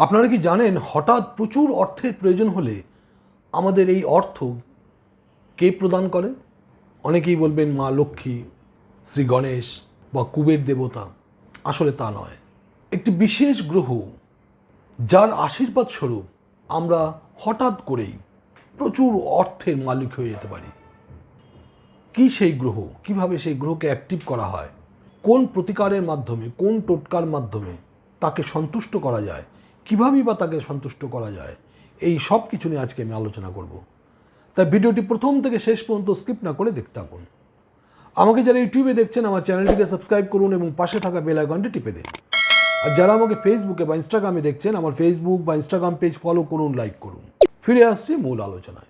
আপনারা কি জানেন হঠাৎ প্রচুর অর্থের প্রয়োজন হলে আমাদের এই অর্থ কে প্রদান করে? অনেকেই বলবেন মা লক্ষ্মী, শ্রী গণেশ বা কুবের দেবতা। আসলে তা নয়। একটি বিশেষ গ্রহ যার আশীর্বাদ স্বরূপ আমরা হঠাৎ করেই প্রচুর অর্থের মালিক হয়ে যেতে পারি। কি সেই গ্রহ? কীভাবে সেই গ্রহকে অ্যাক্টিভ করা হয়? কোন প্রতিকারের মাধ্যমে, কোন টোটকার মাধ্যমে তাকে সন্তুষ্ট করা যায়? কীভাবেই বা তাকে সন্তুষ্ট করা যায়, এই সব কিছু নিয়ে আজকে আমি আলোচনা করব। তাই ভিডিওটি প্রথম থেকে শেষ পর্যন্ত স্কিপ না করে দেখতে থাকুন। আমাকে যারা ইউটিউবে দেখছেন, আমার চ্যানেলটিকে সাবস্ক্রাইব করুন এবং পাশে থাকা বেল আইকনটি টিপে দিন। আর যারা আমাকে ফেসবুকে বা ইনস্টাগ্রামে দেখছেন, আমার ফেসবুক বা ইনস্টাগ্রাম পেজ ফলো করুন লাইক করুন। ফিরে আসছি মূল আলোচনায়।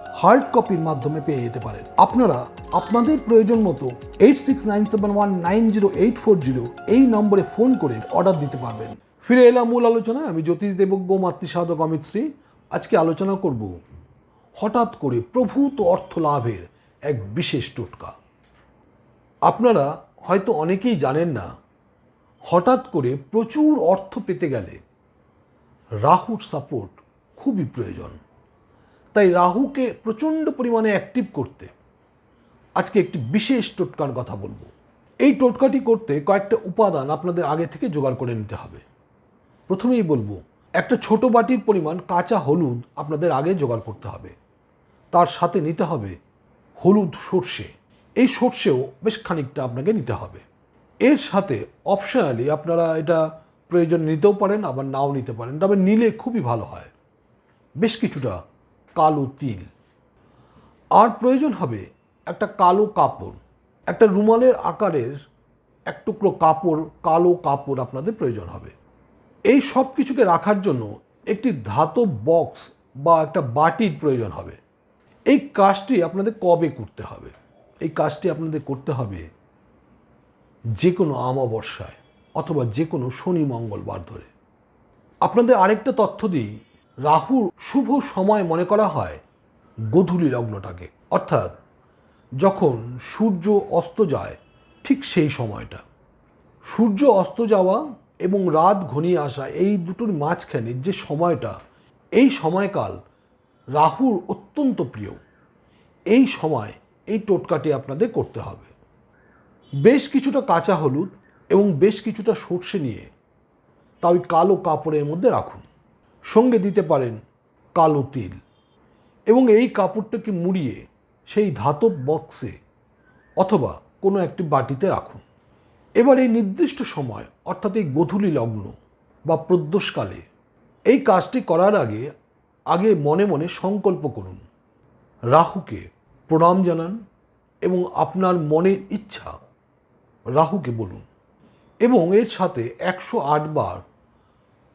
হার্ড কপির মাধ্যমে পেয়ে যেতে পারেন। আপনারা আপনাদের প্রয়োজন মতো eight six nine seven one nine zero eight four zero এই নম্বরে ফোন করে অর্ডার দিতে পারবেন। ফিরে এলাম মূল আলোচনায়। আমি জ্যোতিষ দেবজ্ঞ মাতৃসাধক অমিত শ্রী। আজকে আলোচনা করব হঠাৎ করে প্রভূত অর্থ লাভের এক বিশেষ টোটকা। আপনারা হয়তো অনেকেই জানেন না, হঠাৎ করে প্রচুর অর্থ পেতে গেলে রাহুর সাপোর্ট খুবই প্রয়োজন। তাই রাহুকে প্রচণ্ড পরিমাণে অ্যাক্টিভ করতে আজকে একটি বিশেষ টোটকার কথা বলব। এই টোটকাটি করতে কয়েকটা উপাদান আপনাদের আগে থেকে জোগাড় করে নিতে হবে। প্রথমেই বলব, একটা ছোট বাটির পরিমাণ কাঁচা হলুদ আপনাদের আগে জোগাড় করতে হবে। তার সাথে নিতে হবে হলুদ সর্ষে। এই সর্ষেও বেশ খানিকটা আপনাকে নিতে হবে। এর সাথে অপশনালি আপনারা এটা প্রয়োজন নিতেও পারেন, আবার নাও নিতে পারেন, তবে নিলে খুবই ভালো হয়। বেশ কিছুটা কালো তিল। আর প্রয়োজন হবে একটা কালো কাপড়। একটা রুমালের আকারের এক টুকরো কাপড়, কালো কাপড় আপনাদের প্রয়োজন হবে। এই সব কিছুকে রাখার জন্য একটি ধাতব বক্স বা একটা বাটির প্রয়োজন হবে। এই কাজটি আপনাদের কবে করতে হবে? এই কাজটি আপনাদের করতে হবে যে কোনো আমাবস্যায় অথবা যে কোনো শনি মঙ্গলবার ধরে। আপনাদের আরেকটা তথ্য দিই রাহুর শুভ সময় মনে করা হয় গোধূলি লগ্নটাকে। অর্থাৎ যখন সূর্য অস্ত যায়, ঠিক সেই সময়টা। সূর্য অস্ত যাওয়া এবং রাত ঘনিয়ে আসা এই দুটোর মাঝখানে যে সময়টা, এই সময়কাল রাহুর অত্যন্ত প্রিয়। এই সময় এই টোটকাটি আপনাদের করতে হবে। বেশ কিছুটা কাঁচা হলুদ এবং বেশ কিছুটা সর্ষে নিয়ে তা ওই কালো কাপড়ের মধ্যে রাখুন। সঙ্গে দিতে পারেন কালো তিল। এবং এই কাপড়টাকে মুড়িয়ে সেই ধাতব বক্সে অথবা কোনো একটি বাটিতে রাখুন। এবার এই নির্দিষ্ট সময়, অর্থাৎ এই গধূলি লগ্ন বা প্রদ্যোষকালে, এই কাজটি করার আগে আগে মনে মনে সংকল্প করুন। রাহুকে প্রণাম জানান এবং আপনার মনের ইচ্ছা রাহুকে বলুন। এবং এর সাথে একশো বার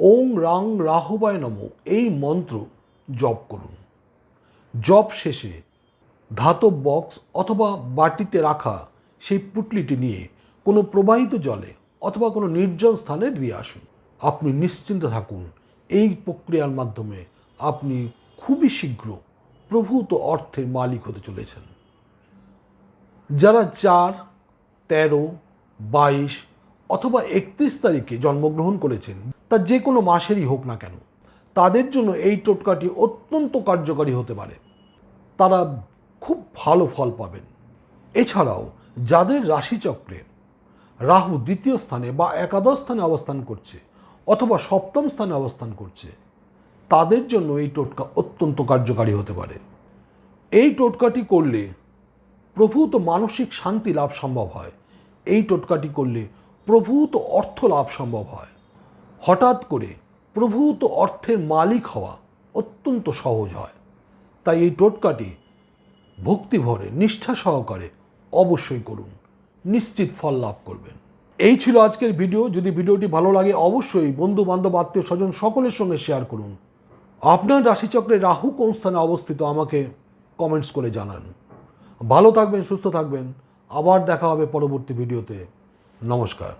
ওং রাং রাহবায় নম। এই মন্ত্র জপ করুন। জপ শেষে ধাতব বক্স অথবা বাটিতে রাখা সেই পুটলিটি নিয়ে কোনো প্রবাহিত জলে অথবা কোনো নির্জন স্থানে দিয়ে আসুন। আপনি নিশ্চিন্ত থাকুন, এই প্রক্রিয়ার মাধ্যমে আপনি খুবই শীঘ্র প্রভূত অর্থের মালিক হতে চলেছেন। যারা চার, তেরো, বাইশ অথবা একত্রিশ তারিখে জন্মগ্রহণ করেছেন, তা যে কোনো মাসেরই হোক না কেন, তাদের জন্য এই টোটকাটি অত্যন্ত কার্যকারী হতে পারে। তারা খুব ভালো ফল পাবেন। এছাড়াও, যাদের রাশিচক্রে রাহু দ্বিতীয় স্থানে বা একাদশ স্থানে অবস্থান করছে অথবা সপ্তম স্থানে অবস্থান করছে, তাদের জন্য এই টোটকা অত্যন্ত কার্যকারী হতে পারে। এই টোটকাটি করলে প্রভূত মানসিক শান্তি লাভ সম্ভব হয়। এই টোটকাটি করলে প্রভূত অর্থ লাভ সম্ভব হয়। হঠাৎ করে প্রভূত অর্থের মালিক হওয়া অত্যন্ত সহজ হয়। তাই এই টোটকাটি ভক্তিভরে নিষ্ঠা সহকারে অবশ্যই করুন। নিশ্চিত ফল লাভ করবেন। এই ছিল আজকের ভিডিও। যদি ভিডিওটি ভালো লাগে, অবশ্যই বন্ধু বান্ধব আত্মীয় স্বজন সকলের সঙ্গে শেয়ার করুন। আপনার রাশিচক্রে রাহু কোন স্থানে অবস্থিত, আমাকে কমেন্টস করে জানান। ভালো থাকবেন, সুস্থ থাকবেন। আবার দেখা হবে পরবর্তী ভিডিওতে। নমস্কার।